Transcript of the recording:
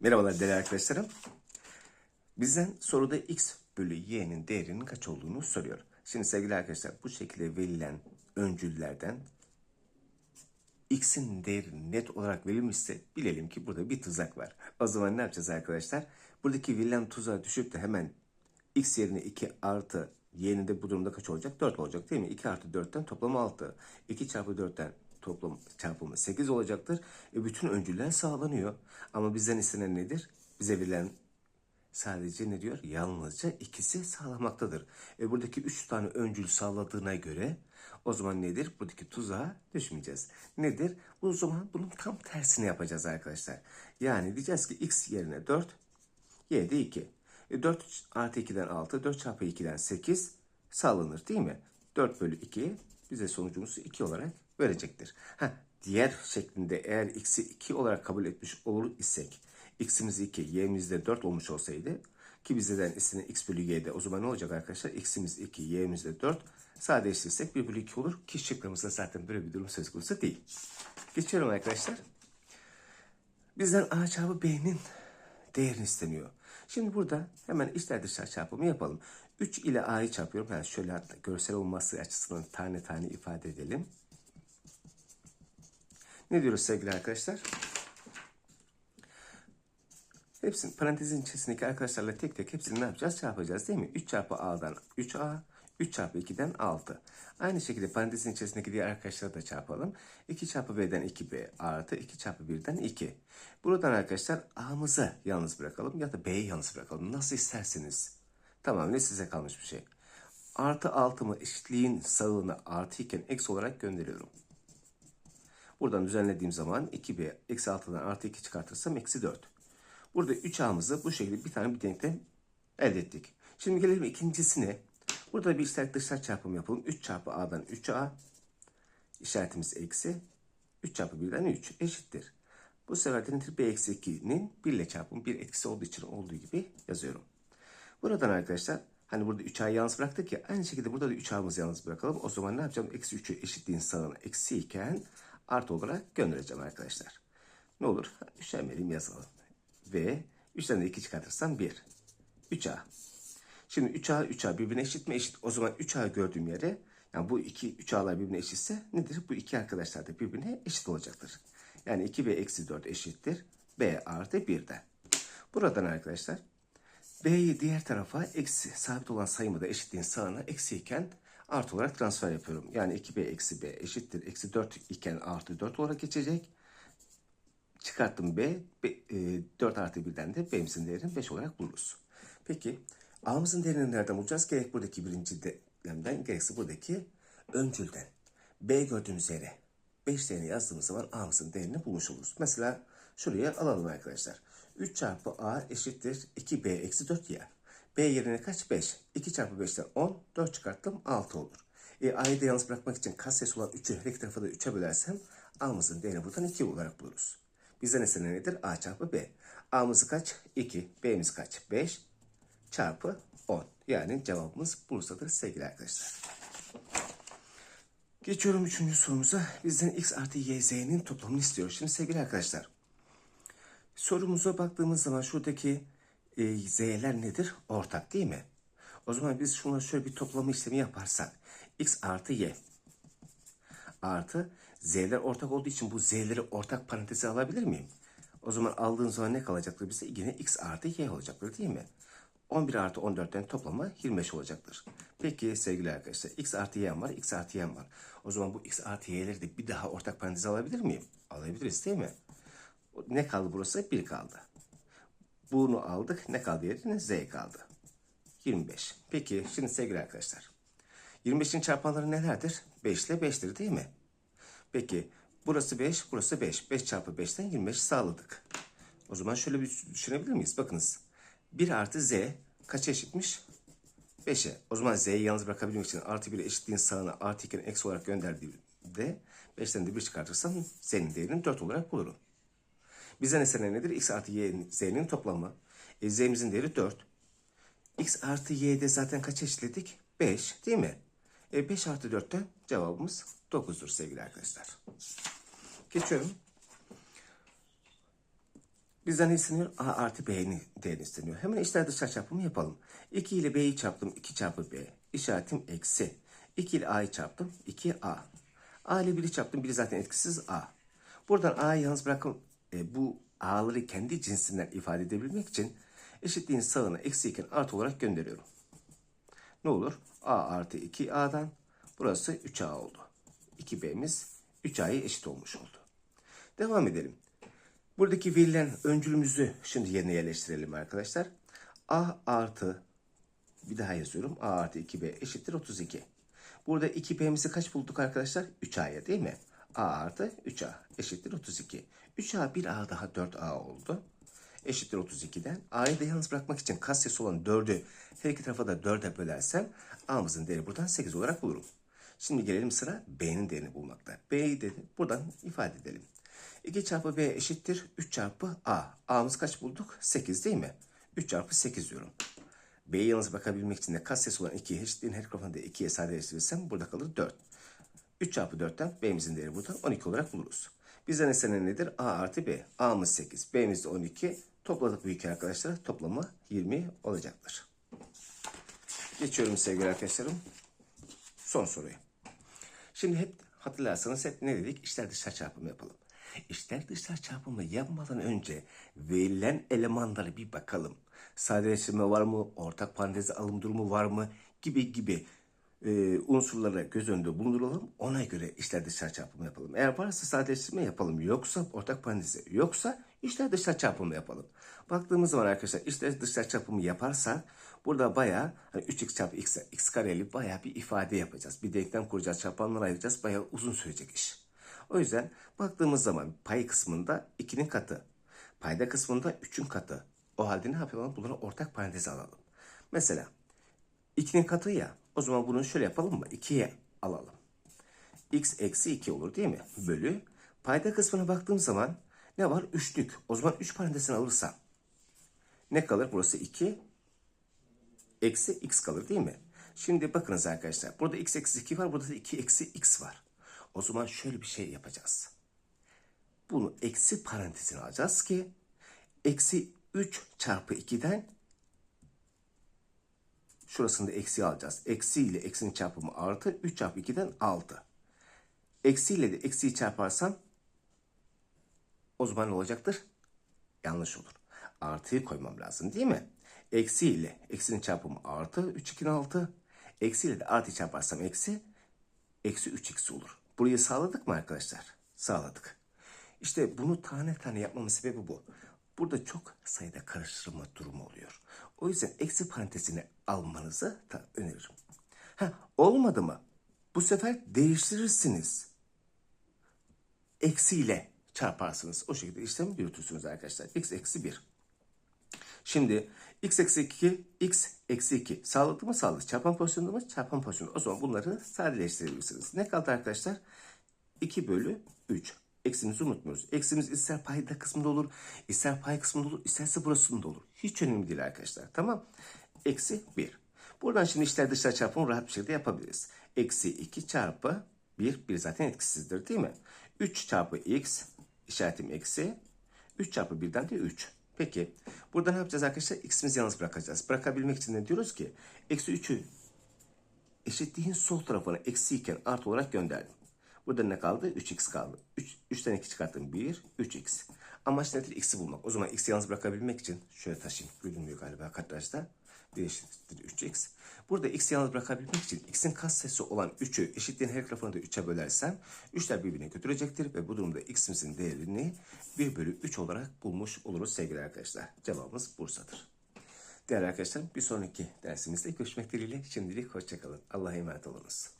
Merhabalar değerli arkadaşlarım. Bizden soruda x bölü y'nin değerinin kaç olduğunu soruyor. Şimdi sevgili arkadaşlar bu şekilde verilen öncüllerden x'in değeri net olarak verilmişse bilelim ki burada bir tuzak var. O zaman ne yapacağız arkadaşlar? Buradaki verilen tuzağa düşüp de hemen x yerine 2 artı y'nin de bu durumda kaç olacak? 4 olacak değil mi? 2 artı 4'ten toplamı 6. 2 çarpı 4'ten toplam çarpımı 8 olacaktır. E bütün öncüller sağlanıyor. Ama bizden istenen nedir? Bize verilen sadece ne diyor? Yalnızca ikisi sağlamaktadır. E buradaki 3 tane öncül sağladığına göre o zaman nedir? Buradaki tuzağa düşmeyeceğiz. Nedir? O zaman bunun tam tersini yapacağız arkadaşlar. Yani diyeceğiz ki x yerine 4, y de 2. E 4 artı 2'den 6, 4 çarpı 2'den 8 sağlanır değil mi? 4 bölü 2 bize sonucumuzu 2 olarak verecektir. Ha, diğer şeklinde eğer x'i 2 olarak kabul etmiş olur isek, x'imiz 2, y'imiz de 4 olmuş olsaydı ki bizden istenen x bölü y'de o zaman ne olacak arkadaşlar? x'imiz 2, y'imiz de 4. Sadeleştirirsek 1 bölü 2 olur ki şıkkımızda zaten böyle bir durum söz konusu değil. Geçiyorum arkadaşlar. Bizden a çarpı b'nin değerini isteniyor. Şimdi burada hemen içler dışlar çarpımı yapalım. 3 ile a'yı çarpıyorum. Yani şöyle görsel olması açısından tane tane ifade edelim. Ne diyoruz sevgili arkadaşlar? Hepsini parantezin içerisindeki arkadaşlarla tek tek hepsini ne yapacağız? Çarpacağız değil mi? 3 çarpı a'dan 3a, 3 çarpı 2'den 6. Aynı şekilde parantezin içerisindeki diğer arkadaşları da çarpalım. 2 çarpı b'den 2b artı 2 çarpı 1'den 2. Buradan arkadaşlar a'mızı yalnız bırakalım ya da b'yi yalnız bırakalım. Nasıl isterseniz. Tamamen size kalmış bir şey. Artı 6'mı eşitliğin sağına artı iken eksi olarak gönderiyorum. Buradan düzenlediğim zaman 2b eksi 6'dan artı 2 çıkartırsam eksi 4. Burada 3a'mızı bu şekilde bir tane bir denklem elde ettik. Şimdi gelelim ikincisine. Burada bir içler dışlar çarpımı yapalım. 3 çarpı a'dan 3a işaretimiz eksi 3 çarpı 1'den 3 eşittir. Bu sefer de b eksi 2'nin 1 ile çarpımı bir etkisi olduğu için olduğu gibi yazıyorum. Buradan arkadaşlar hani burada 3a'yı yalnız bıraktık ya aynı şekilde burada da 3a'mızı yalnız bırakalım. O zaman ne yapacağım? Eksi 3'ü eşitliğin sağına eksi iken artı olarak göndereceğim arkadaşlar. Ne olur? Üşenmeyelim yazalım. Ve 3'ten de 2 çıkartırsam 1. 3a. Şimdi 3a 3a birbirine eşit mi? Eşit. O zaman 3a gördüğüm yere yani bu iki 3a'lar birbirine eşitse nedir? Bu iki arkadaşlar da birbirine eşit olacaktır. Yani 2b eksi 4 eşittir. b artı 1'den. Buradan arkadaşlar b'yi diğer tarafa eksi sabit olan sayımı da eşitliğin sağına eksi iken artı olarak transfer yapıyorum. Yani 2b eksi b eşittir. Eksi 4 iken artı 4 olarak geçecek. Çıkarttım b, b e, 4 artı 1'den de b'mizin değerini 5 olarak buluruz. Peki a'mızın değerini nereden bulacağız? Gerek buradaki birinci denklemden gerekse buradaki öncülden. b gördüğümüz yere 5 değerini yazdığımız zaman a'mızın değerini bulmuş oluruz. Mesela şuraya alalım arkadaşlar. 3 çarpı a eşittir 2b eksi 4 ya. B yerine kaç? 5. 2 çarpı 5'ten 10. 4 çıkarttım 6 olur. E, a'yı da yalnız bırakmak için kaç sayısı olan 3'ü her iki tarafa da 3'e bölersem a'mızın değerini buradan 2 olarak buluruz. Bizden istenen nedir? A çarpı B. A'mız kaç? 2. B'miz kaç? 5 çarpı 10. Yani cevabımız Bursa'dır sevgili arkadaşlar. Geçiyorum üçüncü sorumuza. Bizden x artı y z'nin toplamını istiyor. Şimdi sevgili arkadaşlar. Sorumuza baktığımız zaman şuradaki e, z'ler nedir? Ortak değil mi? O zaman biz şuna şöyle bir toplama işlemi yaparsak. x artı y artı z'ler ortak olduğu için bu z'leri ortak paranteze alabilir miyim? O zaman aldığım zaman ne kalacaktır bize? Yine x artı y olacaktır değil mi? 11 artı 14'ten toplama 25 olacaktır. Peki sevgili arkadaşlar x artı y var, x artı y var. O zaman bu x artı y'leri de bir daha ortak paranteze alabilir miyim? Alabiliriz değil mi? Ne kaldı burası? 1 kaldı. Bunu aldık. Ne kaldı yerine? Z kaldı. 25. Peki şimdi sevgili arkadaşlar. 25'in çarpanları nelerdir? 5 ile 5'tir değil mi? Peki burası 5, burası 5. 5 çarpı 5'ten 25 sağladık. O zaman şöyle bir düşünebilir miyiz? Bakınız. 1 artı z kaça eşitmiş? 5'e. O zaman z'yi yalnız bırakabilmek için artı 1'e eşitliğin sağına artı 2'nin eksi olarak gönderdiğimde 5'ten de 1 çıkartırsam z'nin değerini 4 olarak bulurum. Bizden istenen nedir? x artı y z'nin toplamı. E, z'mizin değeri 4. x artı y'de zaten kaç eşitledik? 5 değil mi? E, 5 artı 4'ten cevabımız 9'dur sevgili arkadaşlar. Geçiyorum. Bizden ne isteniyor? A artı B'nin değerini isteniyor. Hemen içler dışlar çarpımı yapalım. 2 ile B'yi çarptım. 2 çarpı B. İşaretim eksi. 2 ile A'yı çarptım. 2A. A ile 1'i çarptım. 1 zaten etkisiz A. Buradan A'yı yalnız bırakın. E, bu A'ları kendi cinsinden ifade edebilmek için eşitliğin sağına eksi iken artı olarak gönderiyorum. Ne olur? A artı 2A'dan burası 3A oldu. 2B'miz 3A'ya eşit olmuş oldu. Devam edelim. Buradaki verilen öncülümüzü şimdi yerine yerleştirelim arkadaşlar. A artı bir daha yazıyorum. A artı 2B eşittir 32. Burada 2B'mizi kaç bulduk arkadaşlar? 3A'ya değil mi? A artı 3A eşittir 32. 3A 1A daha 4A oldu. Eşittir 32'den. A'yı da yalnız bırakmak için katsayısı olan 4'ü her iki tarafa da 4'e bölersem A'mızın değeri buradan 8 olarak bulurum. Şimdi gelelim sıra B'nin değerini bulmakta. B'yi de buradan ifade edelim. 2 çarpı B eşittir 3 çarpı A. A'mız kaç bulduk? 8 değil mi? 3 çarpı 8 diyorum. B'yi yalnız bakabilmek için de katsayısı olan 2'ye eşitliğin her tarafını 2'ye sadeleştirirsem burada kalır 4. 3 çarpı 4'ten B'mizin değeri burada 12 olarak buluruz. Bizden istenen nedir? A artı B. A'mız 8, B'miz de 12. Topladık bu iki arkadaşlar. Toplamı 20 olacaktır. Geçiyorum sevgili arkadaşlarım. Son soruya. Şimdi hep hatırlarsanız hep ne dedik? İçler dışlar çarpımı yapalım. İçler dışlar çarpımı yapmadan önce verilen elemanlara bir bakalım. Sadeleştirme var mı? Ortak paranteze alım durumu var mı? Gibi gibi e, unsurları göz önünde bulunduralım. Ona göre içler dışlar çarpımı yapalım. Eğer varsa sadeleştirme yapalım. Yoksa ortak paranteze. Yoksa içler dışlar çarpımı yapalım. Baktığımız zaman arkadaşlar içler dışlar çarpımı yaparsak burada bayağı hani 3x çarpı x, x kareli bayağı bir ifade yapacağız. Bir denklem kuracağız, çarpanları ayıracağız. Bayağı uzun sürecek iş. O yüzden baktığımız zaman pay kısmında 2'nin katı. Payda kısmında 3'ün katı. O halde ne yapalım? Bunları ortak paranteze alalım. Mesela 2'nin katı ya. O zaman bunu şöyle yapalım mı? 2'ye alalım. x eksi 2 olur değil mi? Bölü. Payda kısmına baktığım zaman ne var? 3'lük. O zaman 3 parantezini alırsam ne kalır? Burası 2 eksi x kalır değil mi? Şimdi bakınız arkadaşlar. Burada x eksi 2 var. Burada da 2 eksi x var. O zaman şöyle bir şey yapacağız. Bunu eksi parantezine alacağız ki eksi 3 çarpı 2'den şurasını da eksi alacağız. Eksi ile eksinin çarpımı artı 3 çarpı 2'den 6. Eksi ile de eksiyi çarparsam o zaman ne olacaktır? Yanlış olur. Artıyı koymam lazım değil mi? Eksi ile eksinin çarpımı artı 3 2'nin 6. Eksi ile de artı çarparsam eksi eksi 3x olur. Burayı sağladık mı arkadaşlar? Sağladık. İşte bunu tane tane yapmamın sebebi bu. Burada çok sayıda karıştırma durumu oluyor. O yüzden eksi parantezini almanızı öneririm. Ha, olmadı mı? Bu sefer değiştirirsiniz. Eksiyle çarparsınız. O şekilde işlemi yürütürsünüz arkadaşlar. x eksi 1. Şimdi x eksi 2, x eksi 2. Sağladı mı sağladı. Çarpan pozisyonunda mı? Çarpan pozisyonunda. O zaman bunları sadeleştirebilirsiniz. Ne kaldı arkadaşlar? 2 bölü 3. Eksimizi unutmuyoruz. Eksimiz ister payda kısmında olur, ister pay kısmında olur, isterse burasında olur. Hiç önemli değil arkadaşlar. Tamam. Eksi 1. Buradan şimdi içler dışlar çarpımı rahat bir şekilde yapabiliriz. Eksi 2 çarpı 1. 1 zaten etkisizdir değil mi? 3 çarpı x işaretim eksi. 3 çarpı 1'den de 3. Peki burada ne yapacağız arkadaşlar? X'imizi yalnız bırakacağız. Bırakabilmek için de diyoruz ki eksi 3'ü eşitliğin sol tarafına eksi iken artı olarak gönderdim. Burada ne kaldı? 3x kaldı. 3, 3'ten 2 çıkarttım. 1, 3x. Amaç nedir? X'i bulmak. O zaman x'i yalnız bırakabilmek için şöyle taşıyayım. Görünmüyor galiba kadrajda. 1 eşittir 3x. Burada x'i yalnız bırakabilmek için x'in katsayısı olan 3'ü eşitliğin her tarafını da 3'e bölersem 3'ler birbirine götürecektir ve bu durumda x'imizin değerini 1 bölü 3 olarak bulmuş oluruz sevgili arkadaşlar. Cevabımız Bursa'dır. Değerli arkadaşlar bir sonraki dersimizde görüşmek dileğiyle şimdilik hoşçakalın. Allah'a emanet olunuz.